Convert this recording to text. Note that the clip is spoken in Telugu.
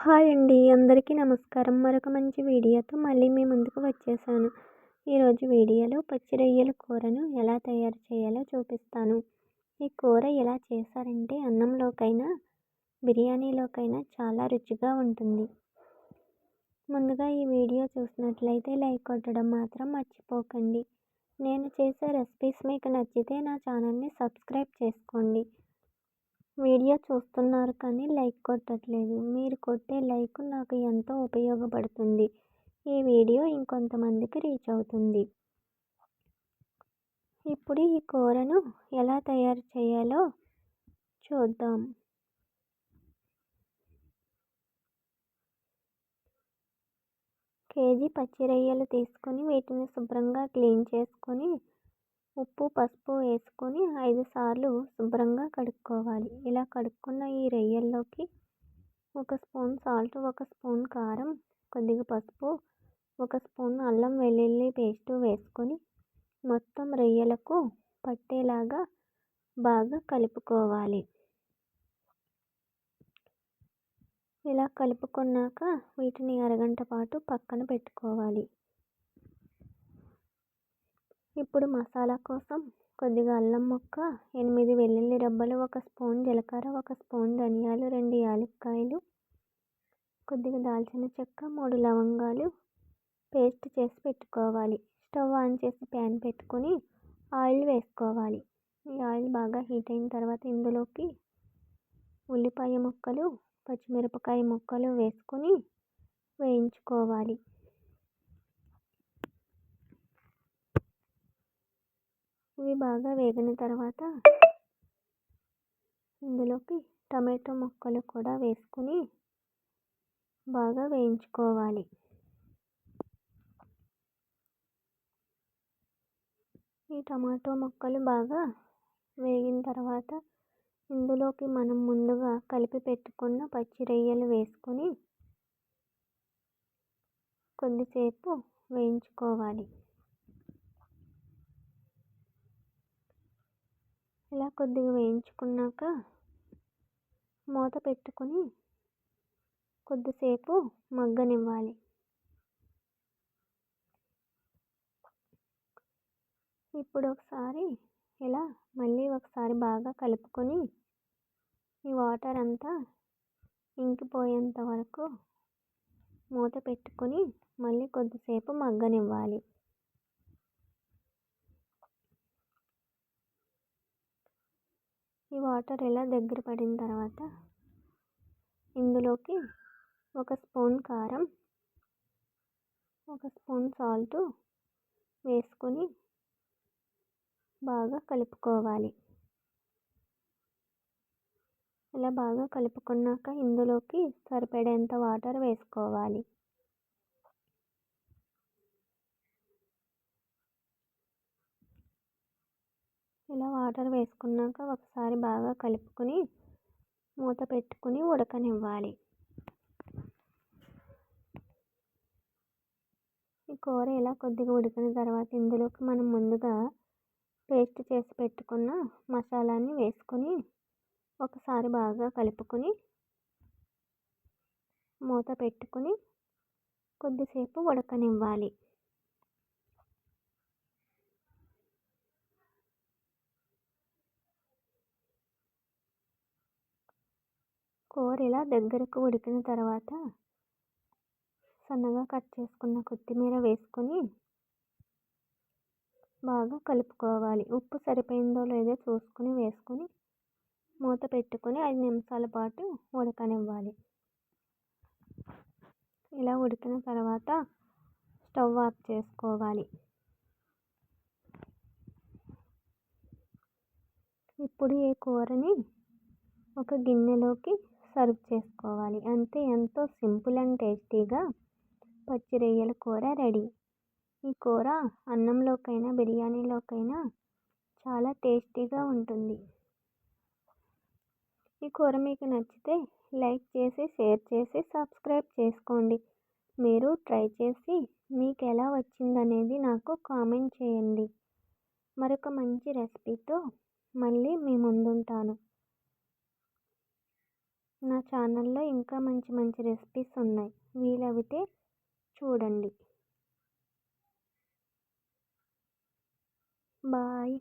హాయ్ అండి. అందరికీ నమస్కారం. మరొక మంచి వీడియోతో మళ్ళీ మీ ముందుకు వచ్చేసాను. ఈరోజు వీడియోలో పచ్చి రొయ్యల కూరను ఎలా తయారు చేయాలో చూపిస్తాను. ఈ కూర ఎలా చేశారంటే అన్నంలోకైనా బిర్యానీలోకైనా చాలా రుచిగా ఉంటుంది. ముందుగా ఈ వీడియో చూసినట్లయితే లైక్ కొట్టడం మాత్రం మర్చిపోకండి. నేను చేసే రెసిపీస్ మీకు నచ్చితే నా ఛానల్ని సబ్స్క్రైబ్ చేసుకోండి. వీడియో చూస్తున్నారు కానీ లైక్ కొట్టట్లేదు. మీరు కొట్టే లైక్ నాకు ఎంతో ఉపయోగపడుతుంది. ఈ వీడియో ఇంకొంతమందికి రీచ్ అవుతుంది. ఇప్పుడు ఈ కూరను ఎలా తయారు చేయాలో చూద్దాం. కేజీ పచ్చి రొయ్యలు తీసుకొని వీటిని శుభ్రంగా క్లీన్ చేసుకొని ఉప్పు పసుపు వేసుకొని ఐదు సార్లు శుభ్రంగా కడుక్కోవాలి. ఇలా కడుక్కున్న ఈ రొయ్యల్లోకి ఒక స్పూన్ సాల్ట్ ఒక స్పూన్ కారం కొద్దిగా పసుపు ఒక స్పూన్ అల్లం వెల్లుల్లి పేస్ట్ వేసుకొని మొత్తం రొయ్యలకు పట్టేలాగా బాగా కలుపుకోవాలి. ఇలా కలుపుకున్నాక వీటిని అరగంట పాటు పక్కన పెట్టుకోవాలి. ఇప్పుడు మసాలా కోసం కొద్దిగా అల్లం ముక్క ఎనిమిది వెల్లుల్లి రబ్బలు ఒక స్పూన్ జీలకర్ర ఒక స్పూన్ ధనియాలు రెండు యాలక్కాయలు కొద్దిగా దాల్చిన చెక్క మూడు లవంగాలు పేస్ట్ చేసి పెట్టుకోవాలి. స్టవ్ ఆన్ చేసి ప్యాన్ పెట్టుకొని ఆయిల్ వేసుకోవాలి. ఈ ఆయిల్ బాగా హీట్ అయిన తర్వాత ఇందులోకి ఉల్లిపాయ ముక్కలు పచ్చిమిరపకాయ ముక్కలు వేసుకొని వేయించుకోవాలి. ఇవి బాగా వేగిన తర్వాత ఇందులోకి టమాటో ముక్కలు కూడా వేసుకుని బాగా వేయించుకోవాలి. ఈ టమాటో ముక్కలు బాగా వేగిన తర్వాత ఇందులోకి మనం ముందుగా కలిపి పెట్టుకున్న పచ్చి రొయ్యలు వేసుకొని కొద్దిసేపు వేయించుకోవాలి. ఇలా కొద్దిగా వేయించుకున్నాక మూత పెట్టుకొని కొద్దిసేపు మగ్గనివ్వాలి. ఇప్పుడు ఒకసారి ఇలా మళ్ళీ ఒకసారి బాగా కలుపుకొని ఈ వాటర్ అంతా ఇంకిపోయేంత వరకు మూత పెట్టుకొని మళ్ళీ కొద్దిసేపు మగ్గనివ్వాలి. ఈ వాటర్ ఇలా దగ్గర పడిన తర్వాత ఇందులోకి ఒక స్పూన్ కారం ఒక స్పూన్ సాల్ట్ వేసుకొని బాగా కలుపుకోవాలి. ఇలా బాగా కలుపుకున్నాక ఇందులోకి సరిపడేంత వాటర్ వేసుకోవాలి. ఇలా వాటర్ వేసుకున్నాక ఒకసారి బాగా కలుపుకొని మూత పెట్టుకుని ఉడకనివ్వాలి. ఈ కూర ఇలా కొద్దిగా ఉడికిన తర్వాత ఇందులోకి మనం ముందుగా పేస్ట్ చేసి పెట్టుకున్న మసాలాని వేసుకొని ఒకసారి బాగా కలుపుకొని మూత పెట్టుకుని కొద్దిసేపు ఉడకనివ్వాలి. కూర ఇలా దగ్గరకు ఉడికిన తర్వాత సన్నగా కట్ చేసుకున్న కొత్తిమీర వేసుకొని బాగా కలుపుకోవాలి. ఉప్పు సరిపోయిందో లేదో చూసుకుని వేసుకొని మూత పెట్టుకొని ఐదు నిమిషాల పాటు ఉడకనివ్వాలి. ఇలా ఉడికిన తర్వాత స్టవ్ ఆఫ్ చేసుకోవాలి. ఇప్పుడు ఈ కూరని ఒక గిన్నెలోకి సర్వ్ చేసుకోవాలి. అంతే ఎంతో సింపుల్ అండ్ టేస్టీగా పచ్చి రొయ్యల కూర రెడీ. ఈ కూర అన్నంలోకైనా బిర్యానీలోకైనా చాలా టేస్టీగా ఉంటుంది. ఈ కూర మీకు నచ్చితే లైక్ చేసి షేర్ చేసి సబ్స్క్రైబ్ చేసుకోండి. మీరు ట్రై చేసి మీకు ఎలా వచ్చిందనేది నాకు కామెంట్ చేయండి. మరొక మంచి రెసిపీతో మళ్ళీ మీ ముందుంటాను. నా ఛానల్లో ఇంకా మంచి మంచి రెసిపీస్ ఉన్నాయి. వీలవితే చూడండి. బాయ్.